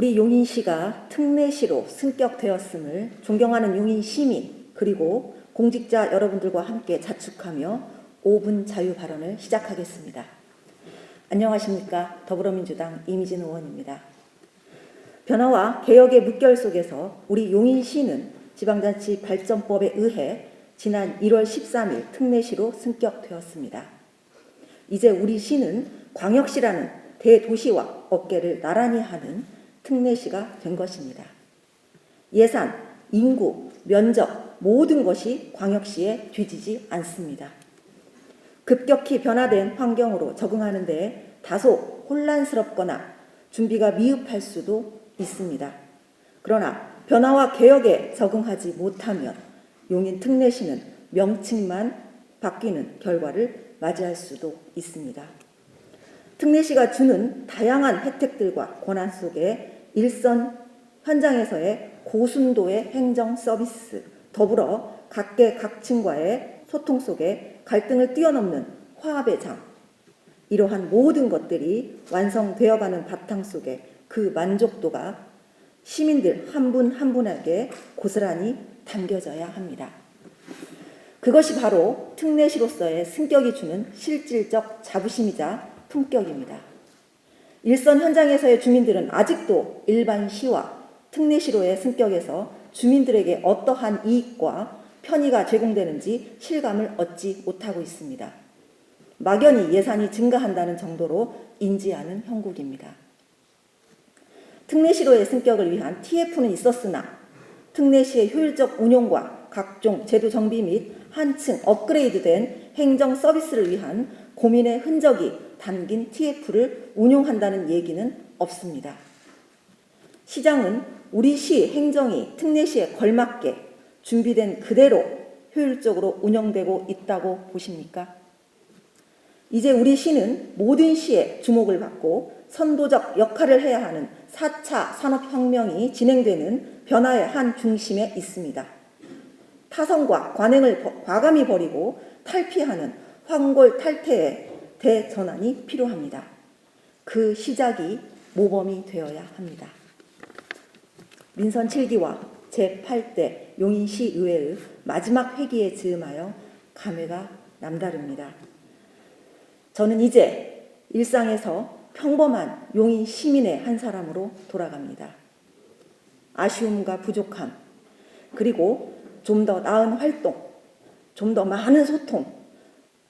우리 용인 시가 특례시로 승격되었음을 존경하는 용인 시민 그리고 공직자 여러분들과 함께 자축하며 5분 자유 발언을 시작하겠습니다. 안녕하십니까. 더불어민주당 이미진 의원입니다. 변화와 개혁의 물결 속에서 우리 용인시는 지방자치 발전법에 의해 지난 1월 13일 특례시로 승격되었습니다. 이제 우리 시는 광역시라는 대도시와 어깨를 나란히 하는 특례시가 된 것입니다. 예산, 인구, 면적 모든 것이 광역시에 뒤지지 않습니다. 급격히 변화된 환경으로 적응하는 데 다소 혼란스럽거나 준비가 미흡할 수도 있습니다. 그러나 변화와 개혁에 적응하지 못하면 용인 특례시는 명칭만 바뀌는 결과를 맞이할 수도 있습니다. 특례시가 주는 다양한 혜택들과 권한 속에 일선 현장에서의 고순도의 행정 서비스, 더불어 각계 각층과의 소통 속에 갈등을 뛰어넘는 화합의 장, 이러한 모든 것들이 완성되어가는 바탕 속에 그 만족도가 시민들 한 분한 분에게 고스란히 담겨져야 합니다. 그것이 바로 특례시로서의 승격이 주는 실질적 자부심이자 품격입니다. 일선 현장에서의 주민들은 아직도 일반 시와 특례시로의 승격에서 주민들에게 어떠한 이익과 편의가 제공되는지 실감을 얻지 못하고 있습니다. 막연히 예산이 증가한다는 정도로 인지하는 형국입니다. 특례시로의 승격을 위한 TF는 있었으나 특례시의 효율적 운용과 각종 제도 정비 및 한층 업그레이드된 행정 서비스를 위한 고민의 흔적이 담긴 TF를 운용한다는 얘기는 없습니다. 시장은 우리 시 행정이 특례시에 걸맞게 준비된 그대로 효율적으로 운영되고 있다고 보십니까? 이제 우리 시는 모든 시에 주목을 받고 선도적 역할을 해야 하는 4차 산업혁명이 진행되는 변화의 한 중심에 있습니다. 타성과 관행을 과감히 버리고 탈피하는 황골 탈퇴의 대전환이 필요합니다. 그 시작이 모범이 되어야 합니다. 민선 7기와 제8대 용인시의회의 마지막 회기에 즈음하여 감회가 남다릅니다. 저는 이제 일상에서 평범한 용인 시민의 한 사람으로 돌아갑니다. 아쉬움과 부족함, 그리고 좀 더 나은 활동, 좀 더 많은 소통,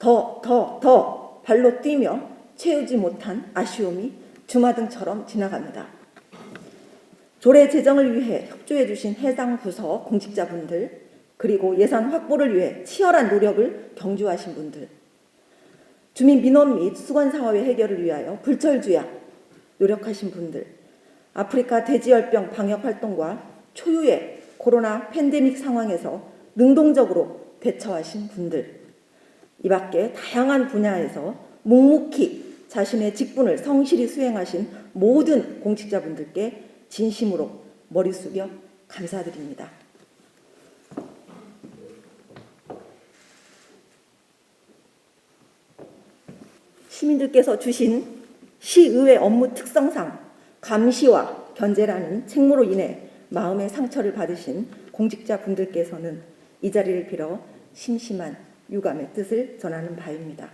더, 더, 더 발로 뛰며 채우지 못한 아쉬움이 주마등처럼 지나갑니다. 조례 제정을 위해 협조해 주신 해당 부서 공직자분들, 그리고 예산 확보를 위해 치열한 노력을 경주하신 분들, 주민 민원 및 수건 상업의 해결을 위하여 불철주야 노력하신 분들, 아프리카 돼지열병 방역 활동과 초유의 코로나 팬데믹 상황에서 능동적으로 대처하신 분들, 이 밖에 다양한 분야에서 묵묵히 자신의 직분을 성실히 수행하신 모든 공직자분들께 진심으로 머리 숙여 감사드립니다. 시민들께서 주신 시의회 업무 특성상 감시와 견제라는 책무로 인해 마음의 상처를 받으신 공직자 분들께서는 이 자리를 빌어 심심한 유감의 뜻을 전하는 바입니다.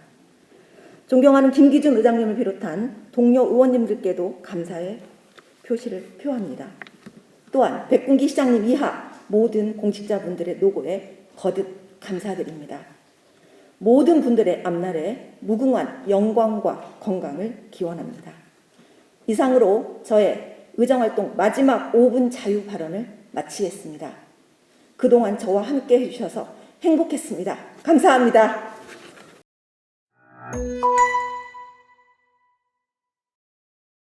존경하는 김기준 의장님을 비롯한 동료 의원님들께도 감사의 표시를 표합니다. 또한 백군기 시장님 이하 모든 공직자분들의 노고에 거듭 감사드립니다. 모든 분들의 앞날에 무궁한 영광과 건강을 기원합니다. 이상으로 저의 의정활동 마지막 5분 자유 발언을 마치겠습니다. 그동안 저와 함께 해주셔서 행복했습니다. 감사합니다.